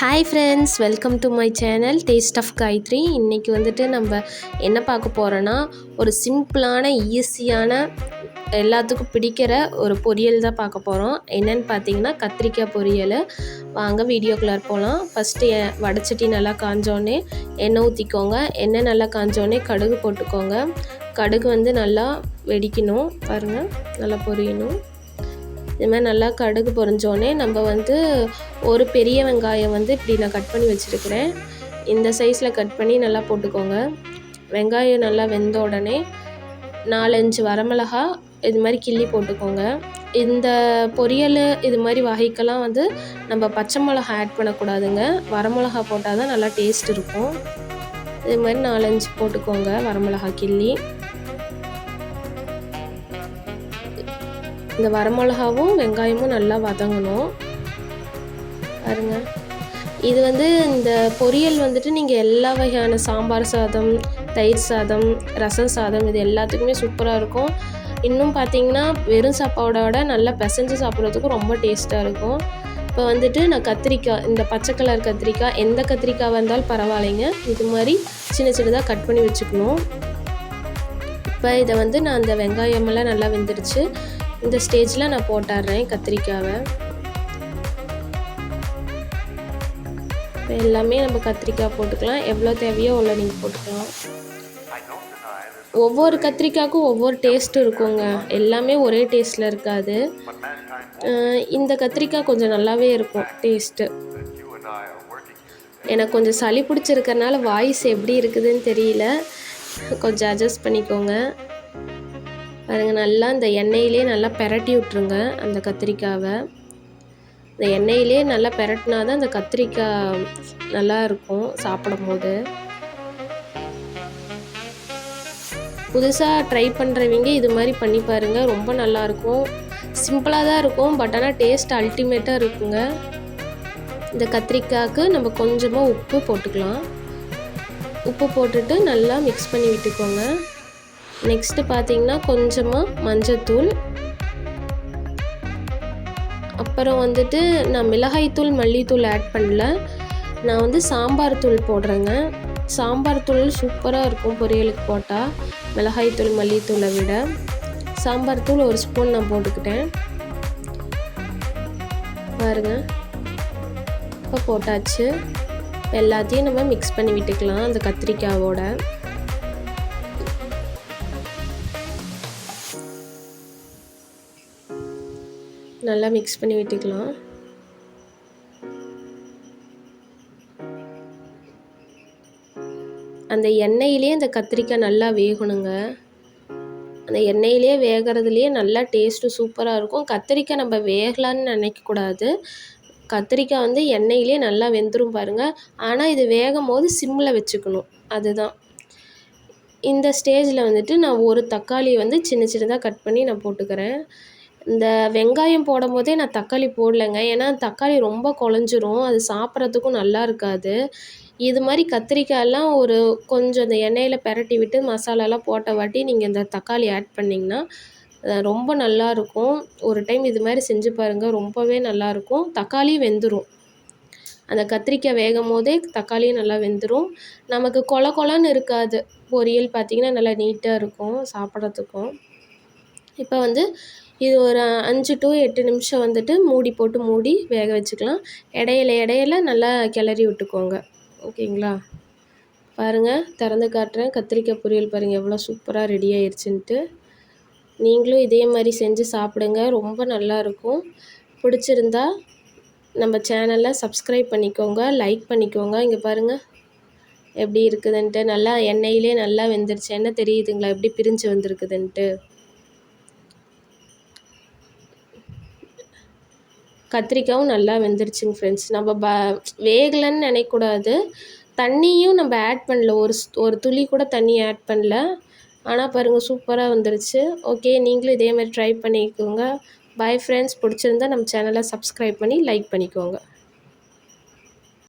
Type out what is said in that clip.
Hi friends welcome to my channel taste of Gayathri இன்றைக்கி வந்துட்டு நம்ம என்ன பார்க்க போகிறோன்னா ஒரு சிம்பிளான ஈஸியான எல்லாத்துக்கும் பிடிக்கிற ஒரு பொரியல் தான் பார்க்க போகிறோம் என்னென்னு பார்த்தீங்கன்னா கத்திரிக்காய் பொரியல். வாங்க வீடியோக்குள்ளே போகலாம் ஃபஸ்ட்டு வடச்சட்டி நல்லா காஞ்சோடனே எண்ணெய் ஊற்றிக்கோங்க எண்ணெய் நல்லா காஞ்சோடனே கடுகு போட்டுக்கோங்க. கடுகு வந்து நல்லா வெடிக்கணும். பாருங்கள் நல்லா பொரியணும். இது மாதிரி நல்லா கடுகு பொறிஞ்சோடனே நம்ம வந்து ஒரு பெரிய வெங்காயம் வந்து இப்படி நான் கட் பண்ணி வச்சுருக்கிறேன். இந்த சைஸில் கட் பண்ணி நல்லா போட்டுக்கோங்க. வெங்காயம் நல்லா வெந்த உடனே நாலஞ்சு வரமிளகா இது மாதிரி கிள்ளி போட்டுக்கோங்க. இந்த பொரியல் இது மாதிரி வகைக்கெல்லாம் வந்து நம்ம பச்சை மிளகா ஆட் பண்ணக்கூடாதுங்க. வரமிளகா போட்டால் தான் நல்லா டேஸ்ட் இருக்கும். இது மாதிரி நாலஞ்சு போட்டுக்கோங்க வரமிளகா கிள்ளி. இந்த வரமிளகாவும் வெங்காயமும் நல்லா வதங்கணும். பாருங்க. இது வந்து இந்த பொரியல் வந்துட்டு நீங்கள் எல்லா வகையான சாம்பார் சாதம் தயிர் சாதம் ரசம் சாதம் இது எல்லாத்துக்குமே சூப்பராக இருக்கும். இன்னும் பார்த்தீங்கன்னா வெறும் சாப்பாடோட நல்லா பிசைஞ்சு சாப்பிட்றதுக்கும் ரொம்ப டேஸ்ட்டாக இருக்கும். இப்போ வந்துட்டு நான் கத்திரிக்காய் இந்த பச்சை கலர் கத்திரிக்காய் எந்த கத்திரிக்காய் இருந்தாலும் பரவாயில்லைங்க. இது மாதிரி சின்ன சின்னதாக கட் பண்ணி வச்சுக்கணும். இப்போ இதை வந்து நான் அந்த வெங்காயமெல்லாம் நல்லா வெந்துருச்சு. இந்த ஸ்டேஜில் நான் போட்டுடுறேன் கத்திரிக்காவை. இப்போ எல்லாமே நம்ம கத்திரிக்காய் போட்டுக்கலாம். எவ்வளோ தேவையோ அவ்வளோ நீங்கள் போட்டுக்கலாம். ஒவ்வொரு கத்திரிக்காய்க்கும் ஒவ்வொரு டேஸ்ட் இருக்குங்க. எல்லாமே ஒரே டேஸ்ட்டில் இருக்காது. இந்த கத்திரிக்காய் கொஞ்சம் நல்லாவே இருக்கும் டேஸ்ட்டு எனக்கு கொஞ்சம் சளி பிடிச்சிருக்கறனால வாய்ஸ் எப்படி இருக்குதுன்னு தெரியல. கொஞ்சம் அட்ஜஸ்ட் பண்ணிக்கோங்க. பாருங்கள் நல்லா இந்த எண்ணெயிலே நல்லா பெரட்டி விட்ருங்க அந்த கத்திரிக்காவை. இந்த எண்ணெயிலே நல்லா பெரட்டினா தான் அந்த கத்திரிக்காய் நல்லா இருக்கும் சாப்பிடும் போது புதுசாக ட்ரை பண்ணுறவங்க இது மாதிரி பண்ணி பாருங்கள் ரொம்ப நல்லாயிருக்கும் சிம்பிளாக தான் இருக்கும் பட் ஆனால் டேஸ்ட் அல்டிமேட்டாக இருக்குங்க. இந்த கத்திரிக்காய்க்கு நம்ம கொஞ்சமாக உப்பு போட்டுக்கலாம். உப்பு போட்டுட்டு நல்லா மிக்ஸ் பண்ணி விட்டுக்கோங்க. நெக்ஸ்ட்டு பார்த்தீங்கன்னா கொஞ்சமாக மஞ்சத்தூள். அப்புறம் வந்துட்டு நான் மிளகாய்த்தூள் மல்லித்தூள் ஆட் பண்ணல. நான் வந்து சாம்பார் தூள் போடுறேங்க. சாம்பார் தூள் சூப்பராக இருக்கும் பொரியலுக்கு போட்டால் மிளகாய்த்தூள் மல்லித்தூளை விட. சாம்பார் தூள் ஒரு ஸ்பூன் நான் போட்டுக்கிட்டேன். பாருங்க. இப்போ போட்டாச்சு. எல்லாத்தையும் நம்ம மிக்ஸ் பண்ணி விட்டுக்கலாம் அந்த கத்திரிக்காவோட. நல்லா மிக்ஸ் பண்ணி விட்டுக்கலாம். அந்த எண்ணெயிலே அந்த கத்திரிக்காய் நல்லா வேகணுங்க. அந்த எண்ணெயிலே வேகிறதுலையே நல்லா டேஸ்ட்டு சூப்பராக இருக்கும். கத்திரிக்காய் நம்ம வேகலான்னு நினைக்கக்கூடாது கத்திரிக்காய் வந்து எண்ணெயிலே நல்லா வெந்துடும் பாருங்கள் ஆனால் இது வேகும் போது சிம்மில் வச்சுக்கணும். அதுதான். இந்த ஸ்டேஜில் வந்துட்டு நான் ஒரு தக்காளி வந்து சின்ன சின்னதாக கட் பண்ணி நான் போட்டுக்கிறேன். இந்த வெங்காயம் போடும் போதே நான் தக்காளி போடலைங்க. ஏன்னா தக்காளி ரொம்ப குழஞ்சிரும். அது சாப்பிட்றதுக்கும் நல்லா இருக்காது. இது மாதிரி கத்திரிக்காயெல்லாம் ஒரு கொஞ்சம் இந்த எண்ணெயில் பெரட்டி விட்டு மசாலாலாம் போட்ட வாட்டி நீங்கள் இந்த தக்காளி ஆட் பண்ணிங்கன்னா ரொம்ப நல்லாயிருக்கும் ஒரு டைம் இது மாதிரி செஞ்சு பாருங்கள் ரொம்பவே நல்லாயிருக்கும் தக்காளி வெந்துடும் அந்த கத்திரிக்காய் வேகும் போதே தக்காளியும் நல்லா வெந்துடும் நமக்கு கொல கொலன்னு இருக்காது. பொரியல் பார்த்திங்கன்னா நல்லா நீட்டாக இருக்கும் சாப்பிட்றதுக்கும். இப்போ வந்து இது ஒரு அஞ்சு டு எட்டு நிமிஷம் வந்துட்டு மூடி போட்டு மூடி வேக வச்சுக்கலாம். இடையில இடையில நல்லா கிளறி விட்டுக்கோங்க. ஓகேங்களா? பாருங்கள் திறந்து காட்டுறேன். கத்திரிக்காய் பொரியல் பாருங்கள் எவ்வளோ சூப்பராக ரெடி ஆயிடுச்சுன்ட்டு நீங்களும் இதே மாதிரி செஞ்சு சாப்பிடுங்க. ரொம்ப நல்லாயிருக்கும் பிடிச்சிருந்தா நம்ம சேனலை சப்ஸ்கிரைப் பண்ணிக்கோங்க லைக் பண்ணிக்கோங்க. இங்கே பாருங்கள் எப்படி இருக்குதுன்ட்டு. நல்லா எண்ணெயிலே நல்லா வெந்துருச்சு. என்ன தெரியுதுங்களா? எப்படி பிரிஞ்சு வந்திருக்குதுன்ட்டு. கத்திரிக்காயும் நல்லா வெந்துருச்சுங்க ஃப்ரெண்ட்ஸ் நம்ம ப வேகலைன்னு நினைக்கக்கூடாது. தண்ணியும் நம்ம ஆட் பண்ணல. ஒரு ஒரு துளி கூட தண்ணி ஆட் பண்ணல. ஆனால் பாருங்கள் சூப்பராக வந்துருச்சு. ஓகே நீங்களும் இதே மாதிரி ட்ரை பண்ணிக்கோங்க. பாய் ஃப்ரெண்ட்ஸ் பிடிச்சிருந்தா நம்ம சேனலை சப்ஸ்கிரைப் பண்ணி லைக் பண்ணிக்கோங்க.